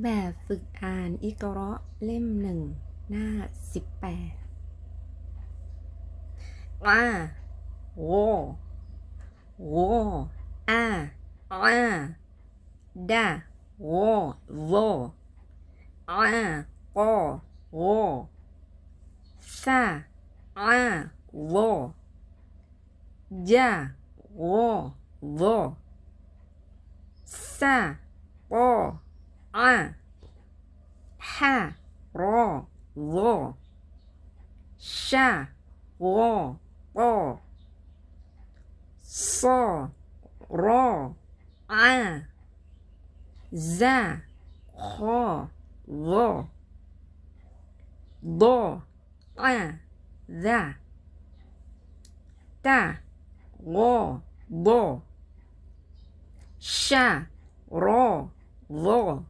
แบบฝึกอ่านอิกระเล่มหนึ่งหน้าสิบแปดอ่าโวโวอ่าอาดาโวโวอ่าโกโวซาอ่าโวจาโวโวซาโป ro lo sha wo bo so ro a za ho lo do a za da wo bo sha ro lo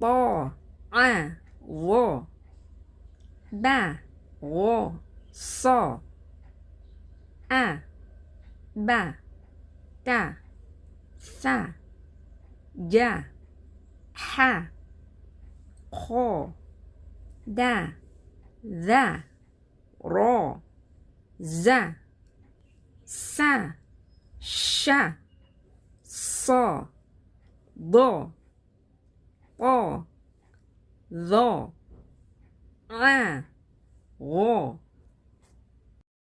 ป un wall ba wall saw a ba da sa ja ha ho da tha ro za sa sha saw do o lo a o